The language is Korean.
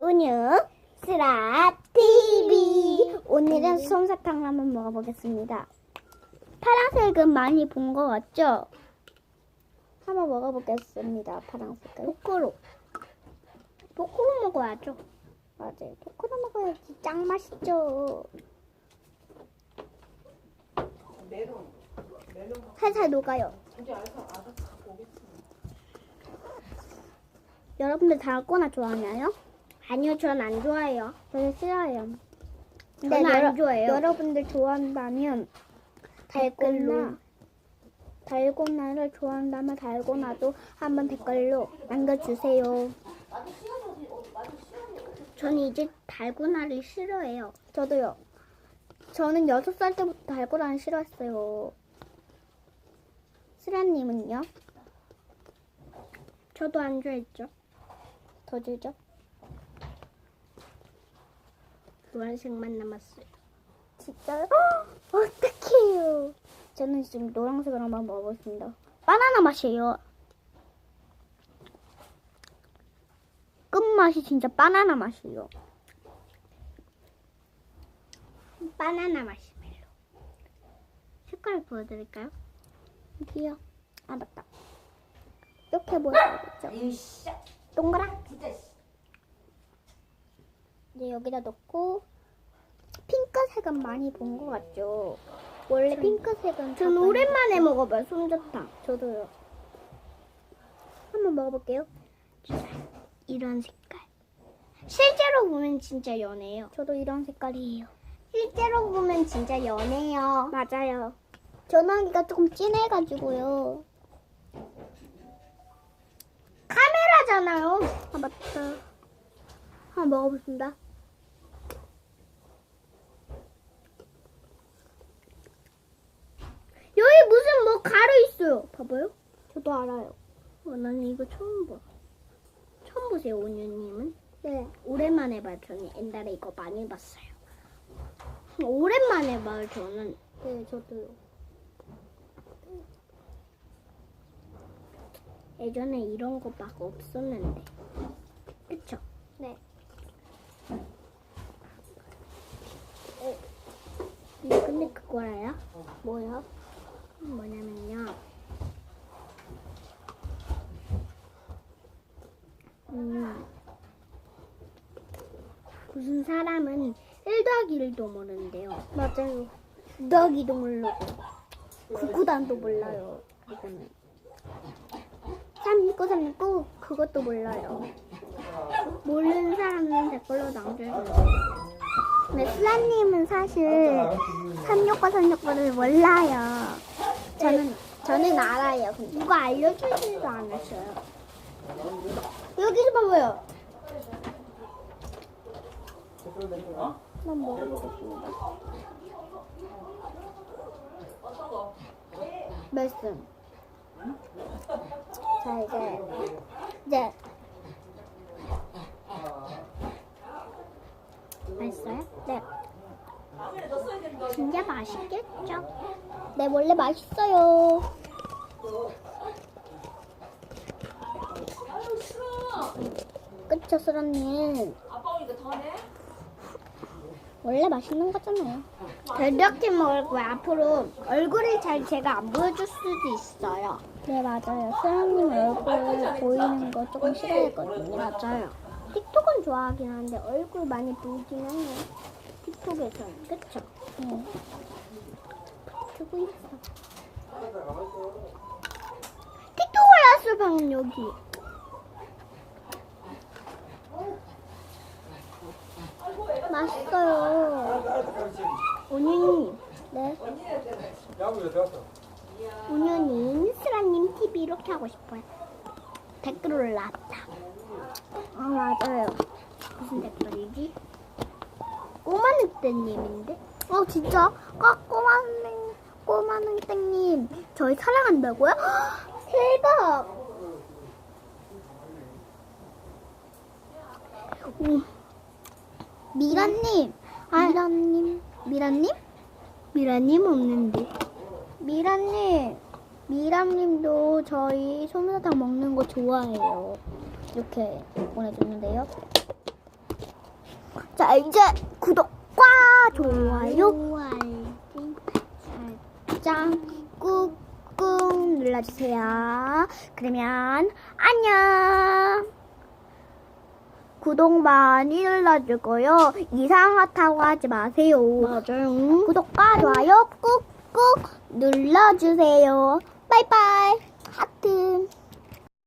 운유 스라 TV 오늘은 솜사탕 한번 먹어보겠습니다. 파란색은 많이 본 것 같죠? 한번 먹어보겠습니다. 파란색을. 포크로. 포크로 먹어야죠. 맞아요. 포크로 먹어야지 짱 맛있죠. 살살 녹아요. 여러분들 달고나 좋아하나요? 아니요, 전 안 좋아해요. 저는 싫어해요. 근데 저는 안 여러, 좋아해요. 여러분들 좋아한다면 달고나 달고나를 좋아한다면 달고나도 한번 댓글로 남겨주세요. 저는 이제 달고나를 싫어해요. 저도요. 저는 여섯 살 때부터 달고나를 싫어했어요. 스라님은요? 저도 안 좋아했죠. 더 주죠? 노란색만 남았어요. 진짜요? 어떡해요. 저는 지금 노란색을 한번 먹어보겠습니다. 바나나 맛이에요. 끝맛이 진짜 바나나 맛이에요. 바나나 마시멜로. 색깔 보여드릴까요? 여기요. 아, 맞다. 이렇게 보여드리죠. 이씨, 동그랗. 진짜. 씨. 이제 여기다 넣고 핑크색은 많이 본 것 같죠? 원래 핑크색은 전 오랜만에 먹어봐요. 솜사탕 저도요. 한번 먹어볼게요. 이런 색깔. 실제로 보면 진짜 연해요. 저도 이런 색깔이에요. 실제로 보면 진짜 연해요. 맞아요. 전화기가 조금 진해가지고요. 카메라잖아요. 아 맞다 한번 먹어보겠습니다. 여기 무슨 뭐 가루 있어요. 봐봐요. 저도 알아요. 어, 나는 이거 처음 봐. 처음 보세요, 온유님은? 네. 오랜만에 봐요. 저는 옛날에 이거 많이 봤어요. 오랜만에 봐요, 저는. 네, 저도요. 예전에 이런 거 막 없었는데. 그쵸? 네. 어, 근데, 근데 그거라요? 뭐요? 뭐냐면요. 음, 무슨 사람은 1 더하기 1도 모르는데요. 맞아요. 2 더하기 2도 모르고, 구구단도 몰라요. 그거는. 369, 369, 그것도 몰라요. 모르는 사람은 댓글로 남겨주세요. 근데 슬라님은 사실 369, 369를 몰라요. 저는, 저는 알아요. 근데 누가 알려주지도 않았어요. 여기서 봐봐요. 한번 먹어보겠습니다. 말씀. 자, 이제, 이제. 맛있어요? 네. 진짜 맛있겠죠? 네, 원래 맛있어요. 그쵸, 수람님. 아빠 오니까 더 내? 원래 맛있는 거잖아요. 이렇게 먹을 거야. 앞으로 얼굴을 잘 제가 안 보여줄 수도 있어요. 네, 맞아요. 수람님 얼굴 보이는 거 조금 싫어했거든요. 맞아요. 틱톡은 좋아하긴 하는데 얼굴 많이 보이긴 해요. 틱톡에서는. 그쵸? 네. 주고 있어. 틱톡을 했어, 방금 여기. 맛있어요. 온유님. 네. 야구에 들어갔어. 온유님, 스라님 TV 이렇게 하고 싶어요. 댓글 올라왔다. 아, 맞아요. 무슨 댓글이지? 꼬마 늑대님인데? 어, 진짜? 까, 꼬마 늑, 꼬마 늑대님. 저희 사랑한다고요? 헉, 대박! 오. 미라님, 미라님, 미라님? 미라님 없는데. 미라님, 미라님도 저희 솜사탕 먹는 거 좋아해요. 이렇게 보내줬는데요. 자, 이제 구독과 좋아요 살짝 꾹꾹 눌러주세요. 그러면 안녕. 구독 많이 눌러주고요. 이상하다고 하지 마세요. 맞아요. 구독과 좋아요 꾹꾹 눌러주세요. 바이바이. 하트.